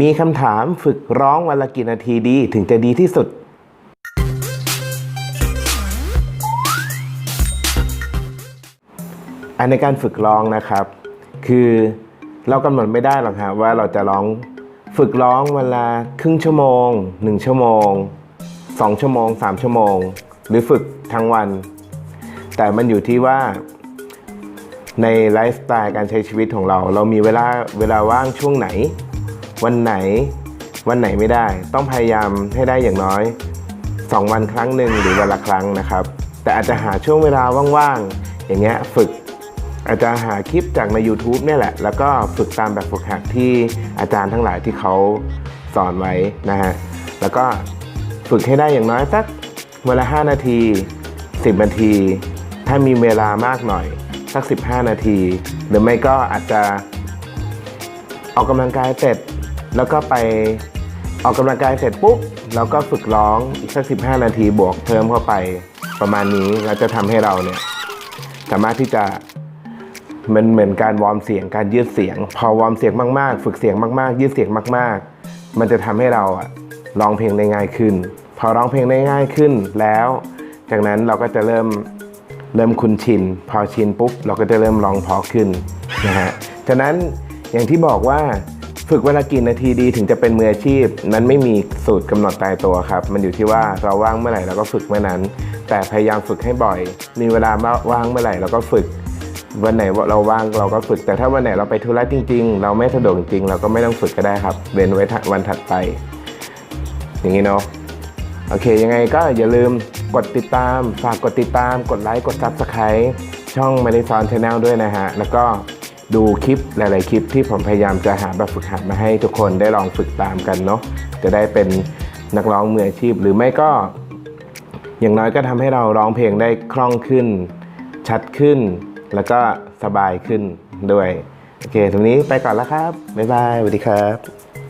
มีคำถามฝึกร้องวันละกี่นาทีดีถึงจะดีที่สุด อันในการฝึกร้องนะครับ คือเรากำหนดไม่ได้หรอกครับว่าเราจะร้องฝึกร้องเวลาครึ่งชั่วโมง 1 ชั่วโมง 2 ชั่วโมง 3 ชั่วโมง หรือฝึกทั้งวัน แต่มันอยู่ที่ว่าในไลฟ์สไตล์การใช้ชีวิตของเรา เรามีเวลาเวลาว่างช่วงไหน วันไหน วันไหนไม่ได้ ต้องพยายามให้ได้อย่างน้อย 2 วันครั้งหนึ่งหรือวันละครั้งนะครับ แต่อาจจะหาช่วงเวลาว่างๆ อย่างเงี้ยฝึก อาจจะหาคลิปจากใน YouTube เนี่ยแหละ แล้วก็ฝึกตามแบบฝึกหัดที่อาจารย์ทั้งหลายที่เขาสอนไว้นะฮะ แล้วก็ฝึกให้ได้อย่างน้อยสักวันละ 5 นาที 10 นาที ถ้ามีเวลามากหน่อยสัก 15 นาที หรือไม่ก็อาจจะออกกำลังกายเสร็จ แล้วก็ไปออกกำลังกายเสร็จปุ๊บแล้วก็ฝึกร้องอีกสัก 15 นาทีบวกเพิ่มเข้าไปประมาณนี้แล้วจะทำให้เราเนี่ยสามารถที่จะมันเหมือนการวอร์มเสียงการยืดเสียง พอวอร์มเสียงมากๆ ฝึกเสียงมากๆ ยืดเสียงมากๆ มันจะทำให้เราอะร้องเพลงได้ง่ายขึ้น พอร้องเพลงได้ง่ายขึ้นแล้ว จากนั้นเราก็จะเริ่มเริ่มคุ้นชิน พอชินปุ๊บเราก็จะเริ่มร้องเพอขึ้นนะฮะฉะนั้นอย่างที่บอกว่า ฝึกเวลากี่นาทีดีถึงจะเป็นมืออาชีพ นั้นไม่มีสูตรกำหนดตายตัวครับ มันอยู่ที่ว่าเราว่างเมื่อไหร่เราก็ฝึกเมื่อนั้น แต่พยายามฝึกให้บ่อย มีเวลาว่างเมื่อไหร่เราก็ฝึก วันไหนเราว่างเราก็ฝึก แต่ถ้าวันไหนเราไปธุระจริง ๆ เราไม่สะดวกจริงเราก็ไม่ต้องฝึกก็ได้ครับเว้นไว้วันถัดไป อย่างนี้เนาะโอเค ยังไงก็อย่าลืมกดติดตาม ฝากกดติดตาม กดไลค์กด Subscribe ช่อง m a d i s o n Channel ด้วยนะฮะ แล้วก็ ดูคลิปหลาย ๆ คลิปที่ผมพยายามจะหาแบบฝึกหัดมาให้ทุกคนได้ลองฝึกตามกันเนาะจะได้เป็นนักร้องมืออาชีพ หรือไม่ก็ อย่างน้อยก็ทำให้เราร้องเพลงได้คล่องขึ้น ชัดขึ้น แล้วก็สบายขึ้นด้วย โอเคตรงนี้ไปก่อนแล้วครับ บ๊ายบายสวัสดีครับ